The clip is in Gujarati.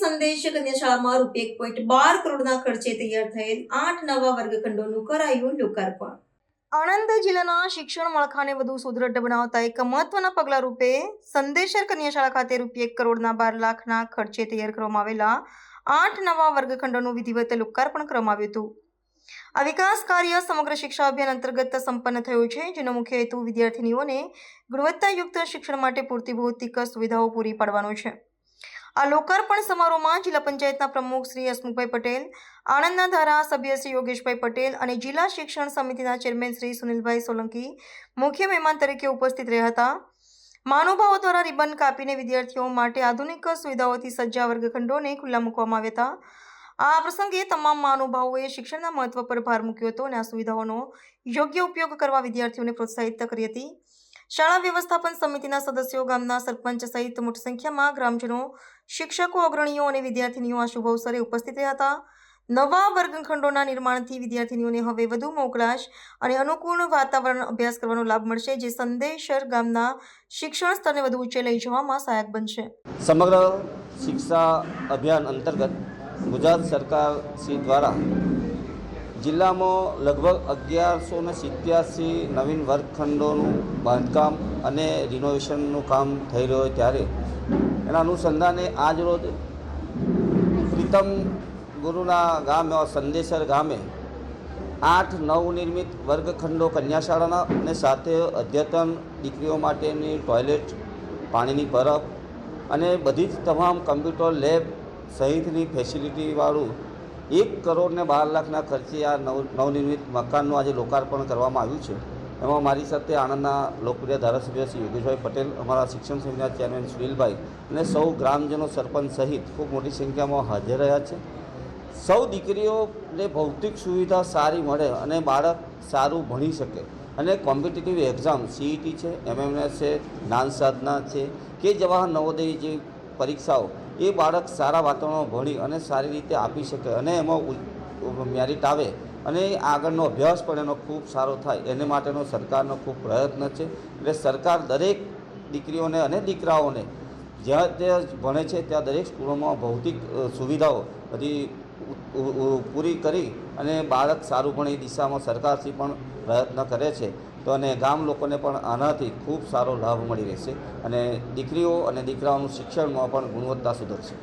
સંદેશ કન્યા શાળામાં રૂપિયા એક પોઈન્ટ બાર કરોડના ખર્ચે તૈયાર થયેલ આઠ નવા વર્ગખંડોનું કરાયું લોકાર્પણ. આણંદ જિલ્લાના શિક્ષણ માળખાને વધુ સુદૃઢ બનાવતા એક મહત્વના પગલા રૂપે સંદેશર કન્યા શાળા ખાતે રૂપિયા એક કરોડના બાર લાખના ખર્ચે તૈયાર કરવામાં આવેલા આઠ નવા વર્ગખંડોનું વિધિવત લોકાર્પણ કરવામાં આવ્યું હતું. આ વિકાસ કાર્ય સમગ્ર શિક્ષા અભિયાન અંતર્ગત સંપન્ન થયું છે, જેનો મુખ્ય હેતુ વિદ્યાર્થીનીઓને ગુણવત્તાયુક્ત શિક્ષણ માટે પૂરતી ભૌતિક સુવિધાઓ પૂરી પાડવાનો છે. આ લોકાર્પણ સમારોહમાં જિલ્લા પંચાયતના પ્રમુખ શ્રી હસમુખભાઈ પટેલ, આણંદના ધારાસભ્ય શ્રી યોગેશભાઈ પટેલ અને જિલ્લા શિક્ષણ સમિતિના ચેરમેન શ્રી સુનિલભાઈ સોલંકી મુખ્ય મહેમાન તરીકે ઉપસ્થિત રહ્યા હતા. મહાનુભાવો દ્વારા રિબન કાપીને વિદ્યાર્થીઓ માટે આધુનિક સુવિધાઓથી સજ્જ વર્ગખંડોને ખુલ્લા મૂકવામાં આવ્યા હતા. આ પ્રસંગે તમામ મહાનુભાવોએ શિક્ષણના મહત્વ પર ભાર મૂક્યો હતો અને આ સુવિધાઓનો યોગ્ય ઉપયોગ કરવા વિદ્યાર્થીઓને પ્રોત્સાહિત કરી હતી. શાળા વ્યવસ્થાપન સમિતિના સદસ્યો, ગામના સરપંચ સહિત મોટી સંખ્યામાં ગ્રામજનો, શિક્ષકો, અગ્રણીઓ અને વિદ્યાર્થીનીઓ આ શુભ અવસરે ઉપસ્થિત રહ્યા હતા. નવા વર્ગખંડોના નિર્માણથી વિદ્યાર્થીનીઓને હવે વધુ મોકળાશ અને અનુકૂળ વાતાવરણ અભ્યાસ કરવાનો લાભ મળશે, જે સંદેશર ગામના શિક્ષણ સ્તરને વધુ ઊંચે લઈ જવામાં સહાયક બનશે. સમગ્ર શિક્ષા અભિયાન અંતર્ગત ગુજરાત સરકાર શ્રી દ્વારા જિલ્લામાં લગભગ અગિયારસો ને સિત્યાસી નવીન વર્ગખંડોનું બાંધકામ અને રિનોવેશનનું કામ થઈ રહ્યું હોય ત્યારે. એના અનુસંધાને આજ રોજ પ્રીતમ ગુરુના ગામે સંદેશર ગામે આઠ નવનિર્મિત વર્ગખંડો કન્યાશાળાના અને સાથે અદ્યતન દીકરીઓ માટેની ટોયલેટ પાણીની બરફ અને બધી જ તમામ કમ્પ્યુટર લેબ સહિતની ફેસિલિટીવાળું એક કરોડ ને બાર લાખના ખર્ચે આ નવ નવનિર્મિત મકાનનું આજે લોકાર્પણ કરવામાં આવ્યું છે. એમાં મારી સાથે આણંદના લોકપ્રિય ધારાસભ્ય શ્રી યોગેશભાઈ પટેલ, અમારા શિક્ષણ સંઘના ચેરમેન સુનિલભાઈ અને સૌ ગ્રામજનો સરપંચ સહિત ખૂબ મોટી સંખ્યામાં હાજર રહ્યા છે. સૌ દીકરીઓને ભૌતિક સુવિધા સારી મળે અને બાળક સારું ભણી શકે અને કોમ્પિટિટિવ એક્ઝામ સીઈટી છે એમએમએસ છે, જ્ઞાન સાધના છે કે જવાહર નવોદય જેવી પરીક્ષાઓ એ બાળક સારા વાતાવરણ ભણી અને સારી રીતે આપી શકે અને એમાં મેરિટ આવે અને આગળનો અભ્યાસ પણ એનો ખૂબ સારો થાય. એને માટેનો સરકારનો ખૂબ પ્રયત્ન છે. એટલે સરકાર દરેક દીકરીઓને અને દીકરાઓને જ્યાં ત્યાં ભણે છે ત્યાં દરેક સ્કૂલોમાં ભૌતિક સુવિધાઓ બધી પૂરી કરી અને બાળક સારું પણ એ દિશામાં સરકારથી પણ પ્રયત્ન કરે છે. તો અને ગામ લોકોને પણ આનાથી ખૂબ સારો લાભ મળી રહેશે અને દીકરીઓ અને દીકરાઓનું શિક્ષણમાં પણ ગુણવત્તા સુધરશે.